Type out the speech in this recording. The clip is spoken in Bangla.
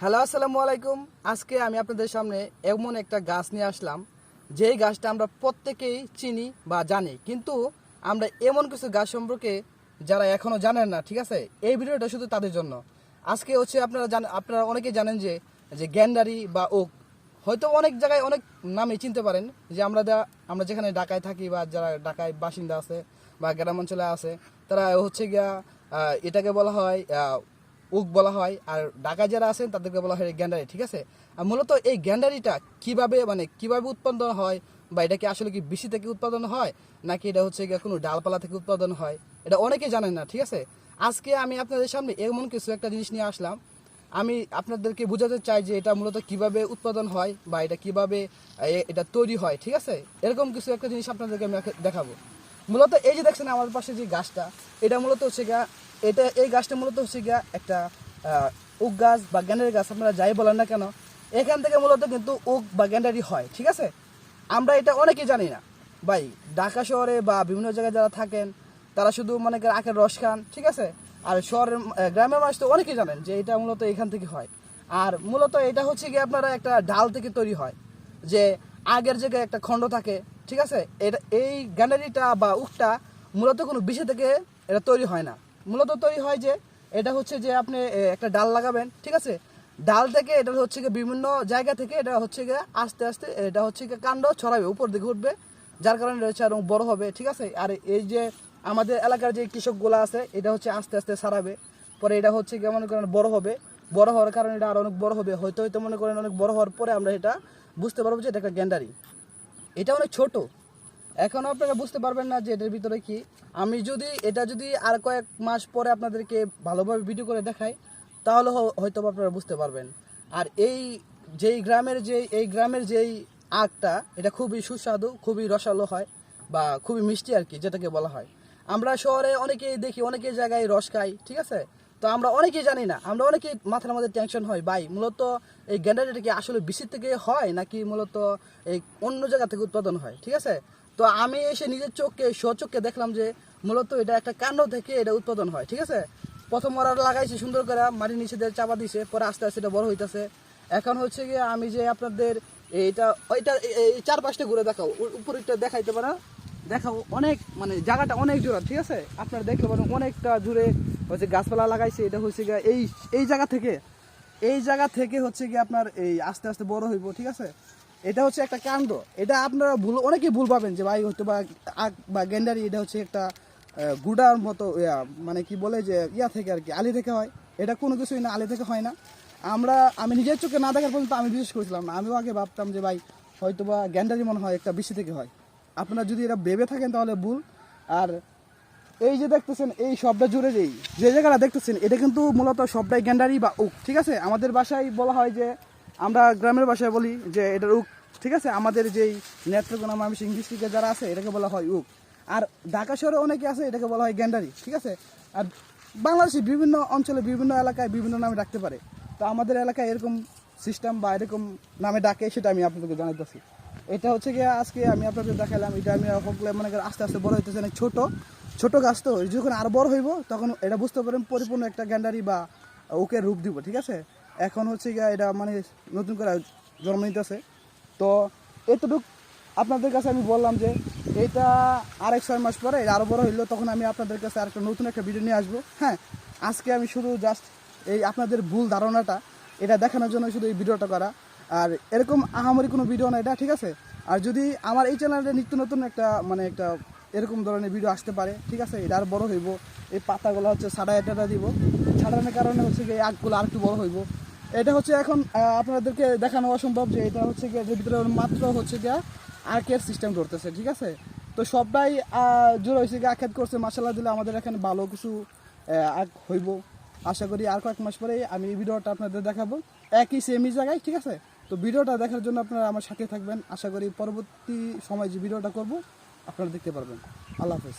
হ্যালো, আসসালামু আলাইকুম। আজকে আমি আপনাদের সামনে এমন একটা গাছ নিয়ে আসলাম। যেই গাছটা আমরা প্রত্যেকেই চিনি বা জানি, কিন্তু আমরা এমন কিছু গাছ সম্পর্কে যারা এখনও জানেন না, ঠিক আছে? এই ভিডিওটা শুধু তাদের জন্য। আজকে হচ্ছে আপনারা জান আপনারা অনেকেই জানেন যে যে গ্যান্ডারি বা ওক, হয়তো অনেক জায়গায় অনেক নামে চিনতে পারেন যে আমরা দা- আমরা যেখানে ঢাকায় থাকি বা যারা ঢাকায় বাসিন্দা আছে বা গ্রাম অঞ্চলে আছে, তারা হচ্ছে গিয়া এটাকে বলা হয় উক বলা হয়, আর ঢাকা যারা আছেন তাদেরকে বলা হয় গ্যান্ডারি, ঠিক আছে? আর মূলত এই গ্যান্ডারিটা কীভাবে মানে কীভাবে উৎপাদন হয়, বা এটা কি আসলে কি বিসি থেকে উৎপাদন হয়, নাকি এটা হচ্ছে কোনো ডালপালা থেকে উৎপাদন হয়, এটা অনেকে জানেন না, ঠিক আছে? আজকে আমি আপনাদের সামনে এমন কিছু একটা জিনিস নিয়ে আসলাম। আমি আপনাদেরকে বোঝাতে চাই যে এটা মূলত কীভাবে উৎপাদন হয়, বা এটা কীভাবে এটা তৈরি হয়, ঠিক আছে? এরকম কিছু একটা জিনিস আপনাদেরকে আমি দেখাবো। মূলত এই যে দেখছেন, আমার পাশে যে গাছটা, এটা মূলত হচ্ছে এটা এই গাছটা মূলত হচ্ছে গিয়া একটা উক গাছ বা গ্যান্ডারি গাছ, আপনারা যাই বলেন না কেন, এখান থেকে মূলত কিন্তু উক বা গ্যান্ডারি হয়, ঠিক আছে? আমরা এটা অনেকেই জানি না। ভাই, ঢাকা শহরে বা বিভিন্ন জায়গায় যারা থাকেন, তারা শুধু মনে করেন আখের রস খান, ঠিক আছে? আর শহরের গ্রামের মানুষ তো অনেকেই জানেন যে এটা মূলত এখান থেকে হয়। আর মূলত এটা হচ্ছে গিয়ে আপনারা একটা ডাল থেকে তৈরি হয়, যে আগের জায়গায় একটা খণ্ড থাকে, ঠিক আছে? এটা, এই গ্যান্ডারিটা বা উকটা মূলত কোনো বিষয় থেকে এটা তৈরি হয় না। মূলত তৈরি হয় যে, এটা হচ্ছে যে আপনি একটা ডাল লাগাবেন, ঠিক আছে? ডাল থেকে এটা হচ্ছে গিয়ে বিভিন্ন জায়গা থেকে এটা হচ্ছে গিয়ে আস্তে আস্তে, এটা হচ্ছে গিয়ে কাণ্ড ছড়াবে, উপর দিকে উঠবে, যার কারণে এটা হচ্ছে আরও বড় হবে, ঠিক আছে? আর এই যে আমাদের এলাকার যে কৃষকগুলো আছে, এটা হচ্ছে আস্তে আস্তে ছাড়াবে পরে এটা হচ্ছে গিয়ে মনে করেন বড় হবে, বড় হওয়ার কারণে এটা আরও অনেক বড় হবে, হয়তো হয়তো মনে করেন অনেক বড় হওয়ার পরে আমরা এটা বুঝতে পারব যে এটা একটা গ্যান্ডারি। এটা অনেক ছোট এখন আপনারা বুঝতে পারবেন না যে এটার ভিতরে কি। আমি যদি, এটা যদি আর কয়েক মাস পরে আপনাদেরকে ভালোভাবে ভিডিও করে দেখাই, তাহলে হয়তো আপনারা বুঝতে পারবেন। আর এই যেই গ্রামের যে, এই গ্রামের যেই আগটা এটা খুবই সুস্বাদু, খুবই রসালো হয়, বা খুবই মিষ্টি আর কি, যেটাকে বলা হয়। আমরা শহরে অনেকেই দেখি, অনেকেই জায়গায় রস খাই, ঠিক আছে? তো আমরা অনেকেই জানি না, আমরা অনেকেই মাথার মধ্যে টেনশন হয়, ভাই, মূলত এই গ্যান্ডারিটা কি আসলে বিসির থেকে হয় নাকি মূলত এই অন্য জায়গা থেকে উৎপাদন হয়, ঠিক আছে? তো আমি এসে নিজের চোখকে স্বচোখকে দেখলাম যে মূলত এটা একটা কাণ্ড থেকে এটা উৎপাদন হয়, ঠিক আছে? প্রথম ওরা লাগাইছে সুন্দর করে, মাটির নিচে দিয়ে চাপা দিছে, পরে আস্তে আস্তে এটা বড় হইতেছে। এখন হচ্ছে গিয়ে আমি যে আপনাদের এইটা, ওইটা, এই- এই চার পাঁচটা ঘুরে দেখাও উপরেরটা দেখাইতে পারা। দেখাও অনেক মানে জায়গাটা অনেক জোড়া, ঠিক আছে? আপনারা দেখতে পারেন অনেকটা জুড়ে হচ্ছে গাছপালা লাগাইছে, এটা হচ্ছে গিয়ে এই এই জায়গা থেকে, এই জায়গা থেকে হচ্ছে গিয়ে আপনার এই আস্তে আস্তে বড় হইব, ঠিক আছে? এটা হচ্ছে একটা কাণ্ড। এটা আপনারা ভুল, অনেকেই ভুল পাবেন যে ভাই হয়তো বা আগ বা গেন্ডারি এটা হচ্ছে একটা গুড়ার মতো, ইয়া মানে কি বলে যে ইয়া থেকে আর কি, আলি থেকে হয়। এটা কোনো কিছুই না, আলি থেকে হয় না। আমরা, আমি নিজের চোখে না দেখার পর্যন্ত আমি বিশ্বাস করেছিলাম না। আমিও আগে ভাবতাম যে ভাই হয়তো বা গ্যান্ডারি মনে হয় একটা বেশি থেকে হয়। আপনারা যদি এটা ভেবে থাকেন তাহলে ভুল। আর এই যে দেখতেছেন, এই সবটা জুড়ে যেই, যে জায়গাটা দেখতেছেন, এটা কিন্তু মূলত সবটাই গ্যান্ডারি বা উক, ঠিক আছে? আমাদের বাসায় বলা হয় যে, আমরা গ্রামের ভাষায় বলি যে এটার উক, ঠিক আছে? আমাদের যেই নেত্রকোনা ময়মনসিংহ ডিস্ট্রিক্টে যারা আছে, এটাকে বলা হয় উক। আর ঢাকা শহরে অনেকে আছে, এটাকে বলা হয় গ্যান্ডারি, ঠিক আছে? আর বাংলাদেশে বিভিন্ন অঞ্চলে, বিভিন্ন এলাকায় বিভিন্ন নামে ডাকতে পারে। তো আমাদের এলাকায় এরকম সিস্টেম বা এরকম নামে ডাকে, সেটা আমি আপনাদেরকে জানাইতেছি। এটা হচ্ছে গিয়ে আজকে আমি আপনাদের দেখালাম এটা আমি হকলে মনে করেন আস্তে আস্তে বড় হইতেছে, অনেক ছোট। ছোট গাছ তো, যখন আর বড় হইব, তখন এটা বুঝতে পারেন পরিপূর্ণ একটা গ্যান্ডারি বা ওকে রূপ দিব, ঠিক আছে? এখন হচ্ছে গিয়ে এটা মানে নতুন করে জন্ম নিতেছে। তো এতটুক আপনাদের কাছে আমি বললাম যে, এটা আরেক ছয় মাস পরে, এটা আরও বড় হইল, তখন আমি আপনাদের কাছে আরেকটা নতুন একটা ভিডিও নিয়ে আসব। হ্যাঁ আজকে আমি শুধু জাস্ট এই আপনাদের ভুল ধারণাটা, এটা দেখানোর জন্য শুধু এই ভিডিওটা করা। আর এরকম আহামরি কোনো ভিডিও না এটা ঠিক আছে? আর যদি আমার এই চ্যানেলে নিত্য নতুন একটা মানে একটা এরকম ধরনের ভিডিও আসতে পারে, ঠিক আছে? এটা আর বড় হইব। এই পাতাগুলো হচ্ছে সাড়া এটাটা দিব। ছাড়ানোর কারণে হচ্ছে এই আগগুলো আর একটু বড় হইব। এটা হচ্ছে এখন আপনাদেরকে দেখানো অসম্ভব যে এটা হচ্ছে গিয়ে যে ভিতরে মাত্র হচ্ছে গিয়ে আর্কের সিস্টেম ধরতেছে, ঠিক আছে? তো সবাই জোর হয়েছে গিয়ে আখেত করছে মাসাল্লাহ দিলে আমাদের এখানে ভালো কিছু আখ হইব। আশা করি আর কয়েক মাস পরে আমি এই ভিডিওটা আপনাদের দেখাবো। একই সেমই জায়গায়, ঠিক আছে? তো ভিডিওটা দেখার জন্য আপনারা আমার সাথে থাকবেন। আশা করি পরবর্তী সময় যে ভিডিওটা করব আপনারা দেখতে পারবেন। আল্লাহ হাফেজ।